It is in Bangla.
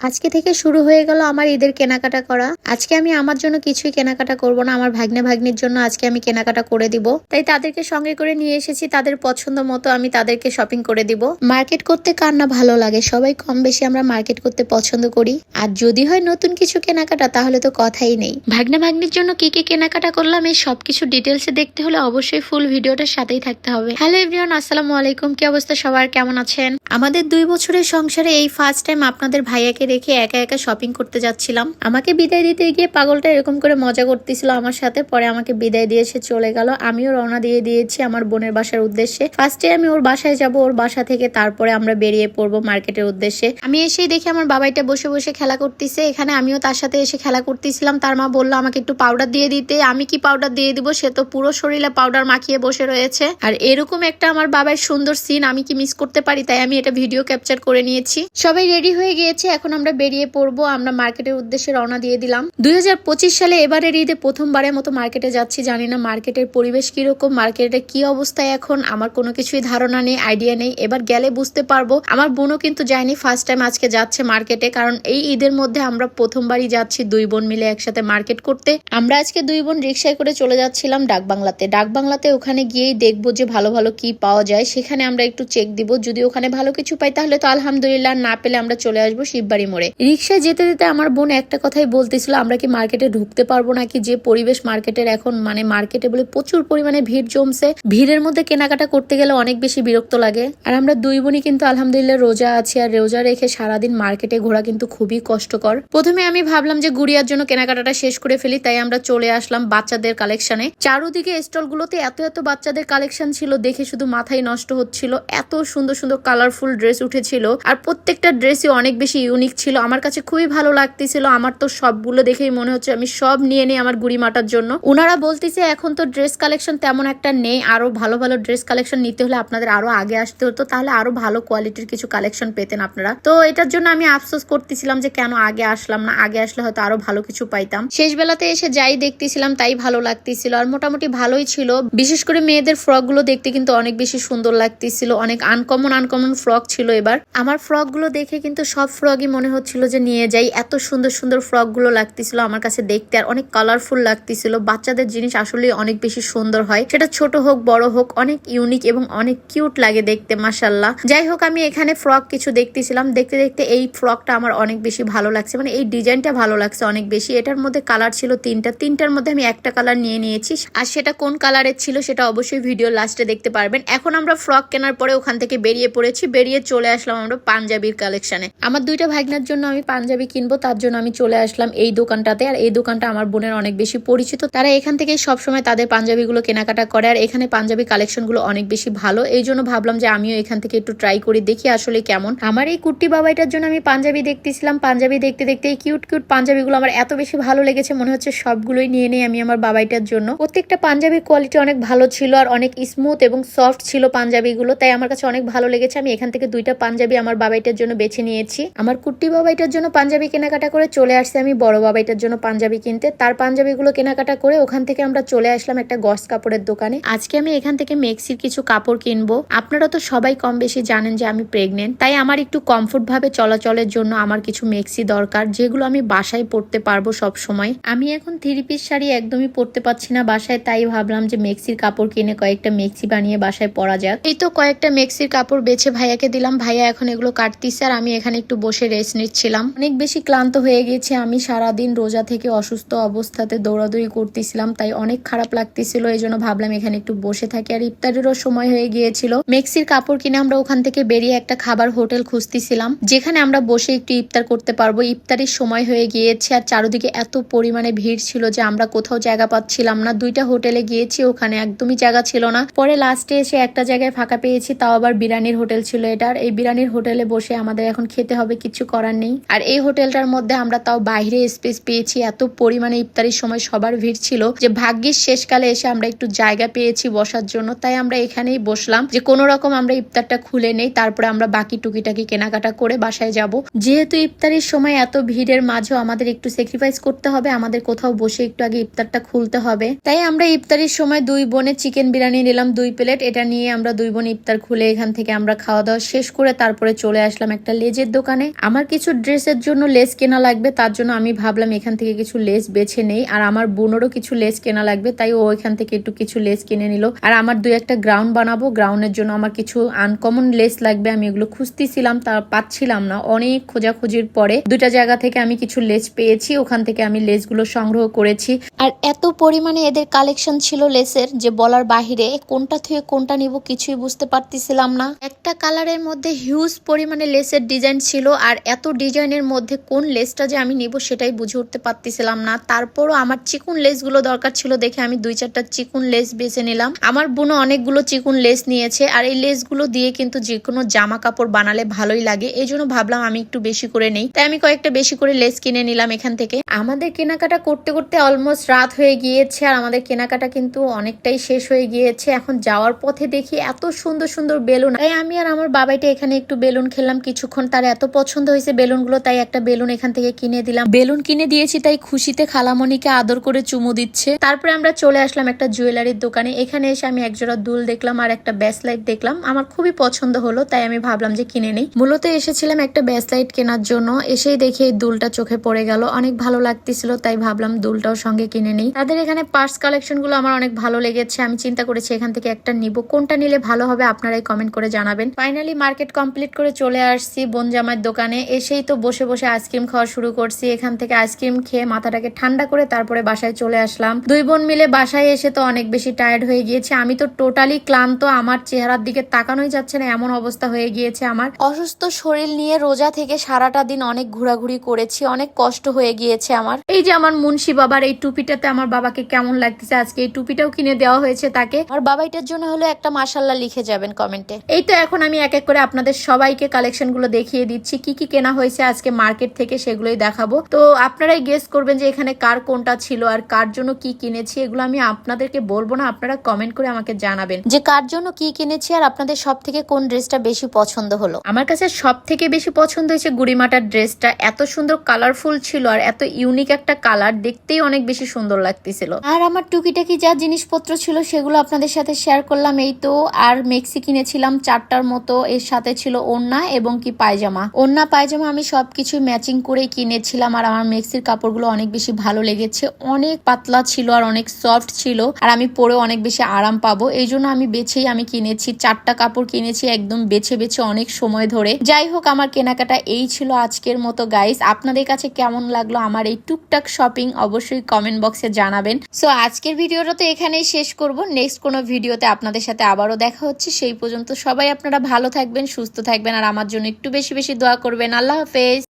আজকে থেকে শুরু হয়ে গেল আমার ঈদের কেনাকাটা করা। আজকে আমি আমার জন্য কিছুই কেনাকাটা করব না, আমার ভাগ্নে ভাগ্নির জন্য আজকে আমি কেনাকাটা করে দিব। তাই তাদেরকে সঙ্গে করে নিয়ে এসেছি, তাদের পছন্দ মতো আমি তাদেরকে শপিং করে দিব। মার্কেট করতে কার না ভালো লাগে? সবাই কম বেশি আমরা মার্কেট করতে পছন্দ করি। আর যদি হয় নতুন কিছু কেনাকাটা, তাহলে তো কথাই নেই। ভাগ্নে ভাগ্নির জন্য কি কি কেনাকাটা করলাম, এই সবকিছু ডিটেলসে দেখতে হলে অবশ্যই ফুল ভিডিওটার সাথেই থাকতে হবে। হ্যালো এভরিওয়ান আসসালামু আলাইকুম। কি অবস্থা সবার? কেমন আছেন? আমাদের দুই বছরের সংসারে এই ফার্স্ট টাইম আপনাদের ভাইয়াকে রেখে একা একা শপিং করতে যাচ্ছিলাম। আমাকে বিদায় দিতে গিয়ে পাগলটা এরকম করে মজা করতেছিল আমার সাথে। পরে আমাকে বিদায় দিয়ে সে চলে গেল। আমিও রওনা দিয়ে দিয়েছি আমার বোনের বাসার উদ্দেশ্যে। ফার্স্টে আমি ওর বাসায় যাব, ওর বাসা থেকে তারপরে আমরা বেরিয়ে পড়ব মার্কেটের উদ্দেশ্যে। আমি এসেই দেখি আমার বাবাইটা বসে বসে খেলা করতেছে। এখানে আমিও তার সাথে এসে খেলা করতেছিলাম। তার মা বলল, আমাকে একটু পাউডার দিয়ে দিতে। আমি কি পাউডার দিয়ে দিব? সে তো পুরো শরীরে পাউডার মাখিয়ে বসে রয়েছে। আর এরকম একটা আমার বাবার সুন্দর সিন আমি কি মিস করতে পারি? তাই আমি এটা ভিডিও ক্যাপচার করে নিয়েছি। সবাই রেডি হয়ে গিয়েছে। এখন আমরা বেরিয়ে পড়ব, আমরা মার্কেটের উদ্দেশ্যে রওনা দিয়ে দিলাম। দুই হাজার পঁচিশ সালে এবারের ঈদে প্রথমবারের মতো মার্কেটে যাচ্ছি, জানি না মার্কেটের পরিবেশ কীরকম, মার্কেটে কি অবস্থায় এখন, আমার কোনো কিছুই ধারণা নেই আইডিয়া নেই। এবার গেলে বুঝতে পারব, আমার বোনও কিন্তু যায়নি ফার্স্ট টাইম আজকে যাচ্ছে মার্কেটে, কারণ এই ঈদের মধ্যে আমরা প্রথমবারই যাচ্ছি, দুই বোন মিলে একসাথে মার্কেট করতে। আমরা আজকে দুই বোন রিক্সায় করে চলে যাচ্ছিলাম ডাক বাংলাতে ডাক বাংলাতে ওখানে গিয়েই দেখব যে ভালো ভালো কি পাওয়া যায়, সেখানে আমরা একটু চেক দিব, যদি ওখানে ভালো কিছু পাই, তাহলে তো আলহামদুলিল্লাহ না পেলে আমরা চলে আসব শিববাড়ি মোড়ে। রিক্সায় যেতে যেতে আমার বোন একটা কথাই বলতেছিল, আমরা কি মার্কেটে ঢুকতে পারব নাকি? যে পরিবেশ মার্কেটের এখন মানে মার্কেটে বলে প্রচুর পরিমাণে ভিড় জমছে। ভিড়ের মধ্যে কেনাকাটা করতে গেলে অনেক বেশি বিরক্ত লাগে। আর আমরা দুই বোনই কিন্তু আলহামদুলিল্লাহ রোজা আছি, আর রোজা রেখে সারাদিন মার্কেটে ঘোরা কিন্তু খুবই কষ্টকর। প্রথমে আমি ভাবলাম যে গুড়িয়ার জন্য কেনাকাটাটা শেষ করে ফেলি, তাই আমরা চলে আসলাম বাচ্চাদের কালেকশনে। চারোদিকে স্টলগুলোতে এত এত বাচ্চাদের কালেকশন ছিল, দেখে শুধু মাথায় নষ্ট হচ্ছিল। এত সুন্দর সুন্দর কালারফুল ড্রেস উঠেছিল, আর প্রত্যেকটা ড্রেসই অনেক বেশি ইউনিক ছিল, আমার কাছে খুবই ভালো লাগতেছিল। আমার তো সবগুলো দেখেই মনে হচ্ছে আমি সব নিয়ে নিই আমার গুড়ি মাটার জন্য। ওনারা বলতেছে, এখন তো ড্রেস কালেকশন তেমন একটা নেই। আরও ভালো ভালো ড্রেস কালেকশন নিতে হলে আপনাদের আরও আগে আসতে হতো। তাহলে আরও ভালো কোয়ালিটির কিছু কালেকশন পেতেন আপনারা। তো এটার জন্য আমি আফসোস করতেছিলাম যে, কেন আগে আসলাম না? আগে আসলে হয়তো আরও ভালো কিছু পাইতাম। শেষ বেলাতে এসে যাই দেখতেছিলাম, তাই ভালো লাগতেছিল। আর মোটামুটি ভালোই ছিল। বিশেষ করে মেয়েদের ফ্রকগুলো দেখতে কিন্তু অনেক বেশি সুন্দর লাগতেছিল। অনেক আনকমন আনকমন ফ্রক ছিল এবার। আমার ফ্রকগুলো দেখে কিন্তু সব ফ্রকই মনে হচ্ছিল যে নিয়ে যাই। এত সুন্দর সুন্দর ফ্রকগুলো লাগতেছিল আমার কাছে দেখতে, আর অনেক কালারফুল লাগতেছিল। বাচ্চাদের জিনিস আসলে অনেক বেশি সুন্দর হয়। সেটা ছোট হোক, বড় হোক, অনেক ইউনিক এবং অনেক কিউট লাগে দেখতে মাসাল্লাহ যাই হোক, আমি এখানে ফ্রক কিছু দেখতেছিলাম। দেখতে দেখতে এই ফ্রকটা আমার অনেক বেশি ভালো লাগছে। মানে এই ডিজাইনটা ভালো লাগছে অনেক বেশি। এটার মধ্যে কালার ছিল তিনটা। তিনটার মধ্যে আমি একটা কালার নিয়ে নিয়েছি। আর সেটা কোন কালারের ছিল সেটা অবশ্যই ভিডিও লাস্টে দেখতে পারবেন। এখন আমরা ফ্রক কেনার পরে ওখান থেকে বেরিয়ে পড়েছি। বেরিয়ে চলে আসলাম আমরা পাঞ্জাবির কালেকশনে আমার দুইটা ভাগনার জন্য আমি পাঞ্জাবি কিনবো, তার জন্য আমি চলে আসলাম এই দোকানটাতে। আর এই দোকানটা আমার বোনের অনেক বেশি পরিচিত। তারা এখান থেকে সবসময় তাদের পাঞ্জাবিগুলো কেনাকাটা করে, আর এখানে পাঞ্জাবি কালেকশনগুলো অনেক বেশি ভালো। এই জন্য ভাবলাম যে আমিও এখান থেকে একটু ট্রাই করি দেখি আসলে কেমন। আমার এই কুর্তি বাবাইটার জন্য আমি পাঞ্জাবি দেখতেছিলাম। পাঞ্জাবি দেখতে দেখতে এই কিউট কিউট পাঞ্জাবিগুলো আমার এত বেশি ভালো লেগেছে, মনে হচ্ছে সবগুলোই নিয়ে নেই আমি আমার বাবাইটার জন্য। প্রত্যেকটা পাঞ্জাবির কোয়ালিটি অনেক ভালো ছিল, আর অনেক স্মুথ এবং সফট ছিল পাঞ্জাবিগুলো, তাই আমার কাছে অনেক ভালো লেগেছে। আমি এখান থেকে দুইটা পাঞ্জাবি আমার বাবাইটার জন্য বেছে নিয়েছি। আমার কুর্তি বাবাইটার জন্য পাঞ্জাবি কেনাকাটা করে চলে আসছে আমি বড় বাবাইটার জন্য পাঞ্জাবি কিনতে। তার পাঞ্জাবিগুলো কেনাকাটা করে ওখান থেকে আমরা চলে আসলাম একটা গস কাপড়ের দোকানে। আজকে আমি এখান থেকে মেক্সির কিছু কাপড় কিনবো। আপনারা তো সবাই কম বেশি জানেন যে আমি প্রেগনেন্ট তাই আমার একটু কমফোর্ট ভাবে চলাচলের জন্য আমার কিছু মেক্সি দরকার, যেগুলো আমি বাসায় পরতে পারব সব সময় আমি এখন থ্রি পিস শাড়ি একদমই পরতে পারছি না বাসায়, তাই ভাবলাম যে মেক্সির কাপড় কিনে কয়েকটা মেক্সি বানিয়ে বাসায় পরা যাক। এই তো কয়েকটা মেক্সির কাপড় বেছে ভাইয়াকে দিলাম। ভাইয়া এখন এগুলো কাটতিস আর আমি এখানে একটু বসে রেস্ট নিচ্ছিলাম। অনেক বেশি ক্লান্ত হয়ে গেছে আমি, সারাদিন রোজা থেকে অসুস্থ অবস্থাতে দৌড়াদৌড়ি করতেছিলাম, তাই অনেক খারাপ লাগতেছিল এই জন্য ভাবলাম এখানে একটু বসে থাকি। আর ইফতারেরও সময় হয়ে গিয়েছিল। মেক্সির কাপড় কিনে আমরা ওখান থেকে বেরিয়ে একটা খাবার হোটেল খুঁজতেছিলাম, যেখানে আমরা বসে একটু ইফতার করতে পারব। ইফতারের সময় হয়ে গিয়েছে আর চারদিকে এত পরিমাণে ভিড় ছিল যে আমরা কোথাও জায়গা পাচ্ছিলাম না। দুইটা হোটেলে গিয়েছি, ওখানে একদমই জায়গা ছিল না। পরে লাস্টে এসে একটা জায়গায় ফাঁকা পেয়েছি, তাও আবার বিরিয়ানির হোটেল ছিল এটার। এই বিরিয়ানির হোটেলে বসে আমাদের এখন খেতে হবে কিছু নেই। আর এই হোটেলটার মধ্যে আমরা তাও বাইরে স্পেস পেয়েছি। এত পরিমাণে ইফতারির সময় সবার ভিড় ছিল যে ভাগ্যিস শেষকালে এসে আমরা একটু জায়গা পেয়েছি বসার জন্য। তাই আমরা এখানেই বসলাম যে কোনো রকম আমরা ইফতারটা খুলে নেই। তারপরে আমরা বাকি টুকিটাকি কেনাকাটা করে বাসায় যাব। যেহেতু ইফতারির সময় এত ভিড়ের মাঝেও আমাদের একটু স্যাক্রিফাইস করতে হবে, আমাদের কোথাও বসে একটু আগে ইফতারটা খুলতে হবে। তাই আমরা ইফতারির সময় দুই বোনে চিকেন বিরিয়ানি নিলাম, দুই প্লেট। এটা নিয়ে আমরা দুই বোন ইফতার খুলে এখান থেকে আমরা খাওয়া দাওয়া শেষ করে তারপরে চলে আসলাম একটা লেজের দোকানে। আমার কিছু ড্রেসের জন্য লেস কেনা লাগবে, তার জন্য আমি ভাবলাম এখান থেকে কিছু লেস বেছে নেই। আর আমার বোনেরও কিছু লেস কেনা লাগবে, তাই ও এখান থেকে একটু কিছু লেস কিনে নিল। আর আমার দুই একটা গ্রাউন্ড বানাবো গ্রাউন্ডের জন্য আমার কিছু আনকমন লেস লাগবে, আমি এগুলো খুঁজতেছিলাম, তা পাচ্ছিলাম না। অনেক খোঁজাখুঁজির পরে দুইটা জায়গা থেকে আমি কিছু লেস পেয়েছি, ওখান থেকে আমি লেসগুলো সংগ্রহ করেছি। আর এত পরিমাণে এদের কালেকশন ছিল লেসের, যে বলার বাহিরে কোনটা থেকে কোনটা নিব কিছুই বুঝতে পারতেছিলাম না। একটা কালারের মধ্যে হিউজ পরিমাণে লেসের ডিজাইন ছিল, আর এত ডিজাইনের মধ্যে কোন লেসটা যে আমি নিব সেটাই বুঝে উঠতে পারতেছিলাম না। তারপরও আমার চিকুন লেসগুলো দরকার ছিল দেখে আমি দুই চারটা চিকুন লেস বেছে নিলাম। আমার বোনও অনেকগুলো চিকুন লেস নিয়েছে আর এই লেসগুলো দিয়ে কিন্তু যে কোনো জামা কাপড় বানালে ভালোই লাগে। এই জন্য ভাবলাম আমি একটু বেশি করে নেই। তাই আমি কয়েকটা বেশি করে লেস কিনে নিলাম এখান থেকে। আমাদের কেনাকাটা করতে করতে অলমোস্ট রাত হয়ে গিয়েছে আর আমাদের কেনাকাটা কিন্তু অনেকটাই শেষ হয়ে গিয়েছে। এখন যাওয়ার পথে দেখি এত সুন্দর সুন্দর বেলুন। তাই আমি আর আমার বাবাইটা এখানে একটু বেলুন খেলাম কিছুক্ষণ তার এত পছন্দ হয়েছে বেলুনগুলো, তাই একটা বেলুন এখান থেকে কিনে দিলাম। বেলুন কিনে দিয়েছি, তাই খুশিতে খালামণিকে আদর করে চুমু দিচ্ছে। তারপরে আমরা চলে আসলাম একটা জুয়েলারির দোকানে। এখানে এসে আমি একজোড়া দুল দেখলাম আর একটা ব্যাসলাইট দেখলাম। আমার খুবই পছন্দ হলো, তাই আমি ভাবলাম যে কিনে নেই। মূলত এসেছিলাম একটা ব্যাসলাইট কেনার জন্য। এসেই দেখি এই দুলটা চোখে পড়ে গেল। অনেক ভালো লাগতেছিল, তাই ভাবলাম দুলটাও সঙ্গে কিনে নেই। তাদের এখানে পার্স কালেকশনগুলো আমার অনেক ভালো লেগেছে। আমি চিন্তা করেছি এখান থেকে একটা নিব। কোনটা নিলে ভালো হবে, আপনারাই কমেন্ট করে জানাবেন। ফাইনালি মার্কেট কমপ্লিট করে চলে আসছি বনজামার দোকানে। এসেই তো বসে বসে আইসক্রিম খাওয়া শুরু করছি। এখান থেকে আইসক্রিম খেয়ে মাথাটাকে ঠান্ডা করে তারপরে বাসায় চলে আসলাম। দুই বোন মিলে বাসায় এসে তো অনেক বেশি টায়ার্ড হয়ে গিয়েছে। আমি তো টোটালি ক্লান্ত, আমার চেহারার দিকে তাকানোই যাচ্ছে না, এমন অবস্থা হয়ে গিয়েছে আমার। অসুস্থ শরীর নিয়ে রোজা থেকে সারাটা দিন অনেক ঘোরাঘুরি করেছি, অনেক কষ্ট হয়ে গিয়েছে আমার। এই যে আমার মুন্সি বাবার এই টুপিটাতে আমার বাবাকে কেমন লাগতেছে, আজকে এই টুপিটাও কিনে দেওয়া হয়েছে তাকে। আর বাবাইটার জন্য হলো একটা মাসাল্লাহ লিখে যাবেন কমেন্টে। এই তো এখন আমি এক এক করে আপনাদের সবাইকে কালেকশনগুলো দেখিয়ে দিচ্ছি, কি কি কেনা হয়েছে, আজকে মার্কেট থেকে সেগুলোই দেখাবো। তো আপনারাই গেস করবেন যে এখানে কার কোনটা ছিল আর কার জন্য কি কিনেছি, এগুলো আমি আপনাদেরকে বলব না, আপনারা কমেন্ট করে আমাকে জানাবেন। যে কার জন্য কি কিনেছি আর আপনাদের সব থেকে কোন ড্রেসটা বেশি পছন্দ হলো। আমার কাছে সব থেকে বেশি পছন্দ হয়েছে গুড়িমাটার ড্রেসটা, এত সুন্দর কালারফুল ছিল আর এত ইউনিক একটা কালার দেখতেই অনেক বেশি সুন্দর লাগতেছিল। আর আমার টুকিটাকি যা জিনিসপত্র ছিল সেগুলো আপনাদের সাথে শেয়ার করলাম, এই তো আর মেক্সি কিনেছিলাম চারটার মতো, এর সাথে ছিল ওড়না এবং কি পায়জামা। ওড়না, পায়জামা আমি সবকিছু ম্যাচিং করেই কিনেছিলাম আর আমার মেক্সির কাপড়গুলো অনেক বেশি ভালো লেগেছে। অনেক পাতলা ছিল আর অনেক সফট ছিল আর আমি পরে অনেক বেশি আরাম পাবো। এই জন্য আমি বেছেই আমি কিনেছি, চারটা কাপড় কিনেছি একদম বেছে বেছে অনেক সময় ধরে। যাই হোক, আমার কেনাকাটা এই ছিল আজকের মতো গাইস আপনাদের কাছে কেমন লাগল আমার এই টুকটাক শপিং অবশ্যই কমেন্ট বক্সে জানাবেন। সো আজকের ভিডিওটা তো এখানেই শেষ করব। নেক্সট কোনো ভিডিওতে আপনাদের সাথে আবারও দেখা হচ্ছে। সেই পর্যন্ত সবাই আপনারা ভালো থাকবেন, সুস্থ থাকবেন আর আমার জন্য একটু বেশি বেশি দোয়া করবেন। আল্লাহ হাফেজ